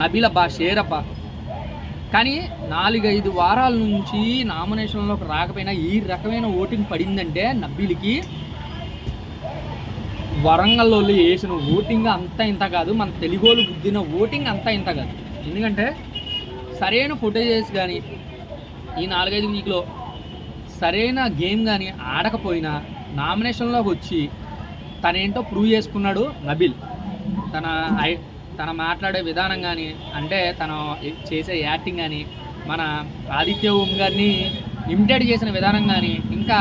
నబీలబ్బా షేరప్ప కానీ నాలుగైదు వారాల నుంచి నామినేషన్లోకి రాకపోయినా ఈ రకమైన ఓటింగ్ పడిందంటే నబ్బీలకి వరంగల్లో వేసిన ఓటింగ్ అంతా ఇంత కాదు మన తెలుగోలు గుద్దిన ఓటింగ్ అంతా ఇంత కాదు. ఎందుకంటే సరైన ఫుటేజెస్ కానీ ఈ నాలుగైదు వీక్లో సరైన గేమ్ కానీ ఆడకపోయినా నామినేషన్లోకి వచ్చి తనేంటో ప్రూవ్ చేసుకున్నాడు నబిల్ తన ఐ తన మాట్లాడే విధానం కానీ అంటే తను చేసే యాక్టింగ్ కానీ మన ఆదిత్య ఓం గారిని ఇమిటేట్ చేసిన విధానం కానీ ఇంకా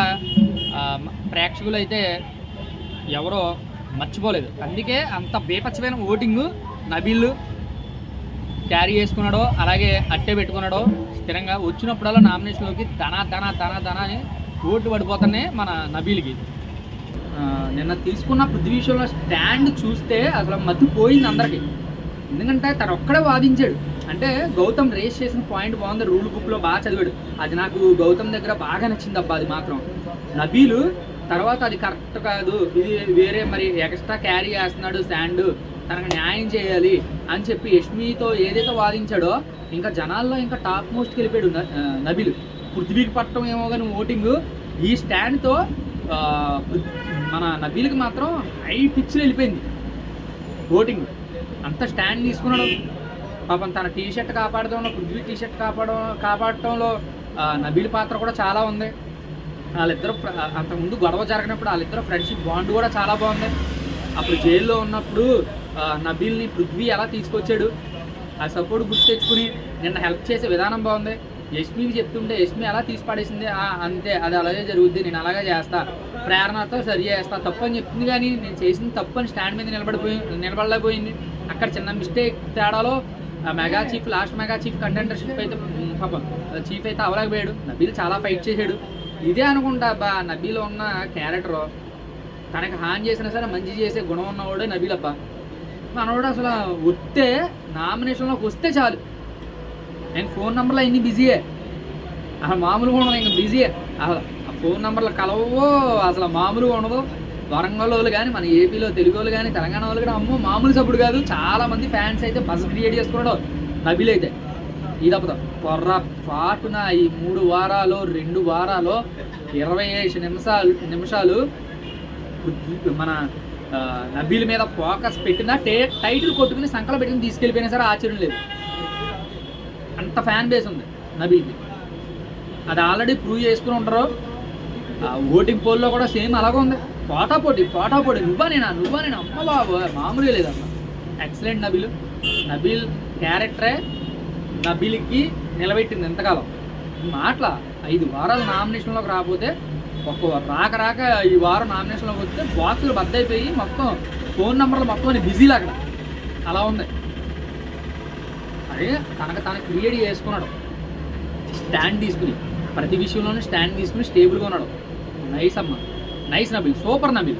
ప్రేక్షకులు అయితే ఎవరో మర్చిపోలేదు. అందుకే అంత బేపచ్చమైన ఓటింగ్ నబీల్ క్యారీ చేసుకున్నాడో అలాగే అట్టే పెట్టుకున్నాడో స్థిరంగా వచ్చినప్పుడల్లా నామినేషన్లోకి ధన ధన ధన ధన అని ఓటు పడిపోతున్నాయి మన నబీల్కి. నిన్న తీసుకున్న పృథ్వీ విషయంలో స్టాండ్ చూస్తే అసలు మతిపోయింది అందరికీ. ఎందుకంటే తను ఒక్కడే వాదించాడు. అంటే గౌతమ్ రేస్ చేసిన పాయింట్ బాగుంది రూల్ బుక్లో బాగా చదివాడు. అది నాకు గౌతమ్ దగ్గర బాగా నచ్చింది అబ్బా అది మాత్రం. నబీలు తర్వాత అది కరెక్ట్ కాదు ఇది వేరే మరి ఎక్స్ట్రా క్యారీ చేస్తున్నాడు శాండ్ తనకు న్యాయం చేయాలి అని చెప్పి యష్మితో ఏదైతే వాదించాడో ఇంకా జనాల్లో ఇంకా టాప్ మోస్ట్కి వెళ్ళిపోయాడు న- నబీలు. పృథ్వీకి పట్టడం ఏమో కానీ ఓటింగ్. ఈ స్టాండ్తో మన నదీలకు మాత్రం హై పిచ్లో వెళ్ళిపోయింది. ఓటింగ్ అంత స్టాండ్ తీసుకున్నాడు. పాపం తన టీ షర్ట్ కాపాడడంలో పృథ్వీ టీ షర్ట్ కాపాడడం కాపాడటంలో నబీల్ పాత్ర కూడా చాలా ఉంది. వాళ్ళిద్దరు అంతకుముందు గొడవ జరిగినప్పుడు వాళ్ళిద్దరు ఫ్రెండ్షిప్ బాండ్ కూడా చాలా బాగుంది. అప్పుడు జైల్లో ఉన్నప్పుడు నబీల్ని పృథ్వీ ఎలా తీసుకొచ్చాడు ఆ సపోర్ట్ గుర్తు తెచ్చుకుని నిన్న హెల్ప్ చేసే విధానం బాగుంది. యష్మికి చెప్తుంటే యష్మి ఎలా తీసి పడేసింది. అంతే అది అలాగే జరుగుద్ది నేను అలాగే చేస్తా. ప్రేరణతో సరి చేస్తా తప్పు అని చెప్తుంది కానీ నేను చేసిన తప్పు అని స్టాండ్ మీద నిలబడిపోయి నిలబడలేకపోయింది. అక్కడ చిన్న మిస్టేక్ తేడాలో ఆ mega chief last mega chief contendership అయితే పాపం చీఫ్ అయితే అవలేకపోయాడు. నబీల్ చాలా ఫైట్ చేశాడు. ఇదే అనుకుంటా బా నబీలో ఉన్న క్యారెక్టర్ తనకి హాని చేసినా సరే మంచి చేసే గుణం ఉన్నవాడే నబీలబ్బా మనోడు అసలు వస్తే నామినేషన్లోకి వస్తే చాలు. నేను ఫోన్ నెంబర్లో అన్నీ బిజీయే అసలు మామూలుగా ఉండదు ఇంకా బిజీయే అసలు ఆ ఫోన్ నెంబర్లు కలవో అసలు మామూలుగా ఉండదు. వరంగల్ వాళ్ళు కానీ మన ఏపీలో తెలుగు వాళ్ళు కానీ తెలంగాణ వాళ్ళు కానీ అమ్మో మామూలు సప్పుడు కాదు. చాలా మంది ఫ్యాన్స్ అయితే బస్ క్రియేట్ చేసుకున్నాడు. నబీల్ అయితే. ఇదప్పదు పొర్ర పాటున ఈ మూడు వారాలు రెండు వారాలు ఇరవై ఐదు నిమిషాలు నిమిషాలు మన నబీల మీద ఫోకస్ పెట్టిన టే టైటిల్ కొట్టుకుని సంకల పెట్టుకుని తీసుకెళ్ళిపోయినా సరే ఆశ్చర్యం లేదు. ఫ్యాన్ బేస్ ఉంది నబీల్కి అది ఆల్రెడీ ప్రూవ్ చేసుకుని ఉంటారు. ఆ ఓటింగ్ పోల్లో కూడా సేమ్ అలాగే ఉంది. పోటా పోటీ పోటా పోటీ. నువ్వా నేనా నువ్వా నేను అమ్మ బాబు మామూలుగా లేదు ఎక్సలెంట్ నబీల్. నబీల్ క్యారెక్టరే నబీల్కి నిలబెట్టింది ఎంతకాలం మాటల ఐదు వారాలు నామినేషన్లోకి రాకపోతే ఒక్క రాక రాక ఈ వారం నామినేషన్లోకి వస్తే బాక్సులు బద్దయిపోయి మొత్తం ఫోన్ నెంబర్లు మొత్తం బిజీలు అక్కడ. అలా ఉంది. అదే తనకు తను క్రియేట్ చేసుకున్నాడు. స్టాండ్ తీసుకుని ప్రతి విషయంలోనూ స్టాండ్ తీసుకుని స్టేబుల్గా ఉన్నాడు. నైస్ అమ్మ. Nice Nabil super Nabil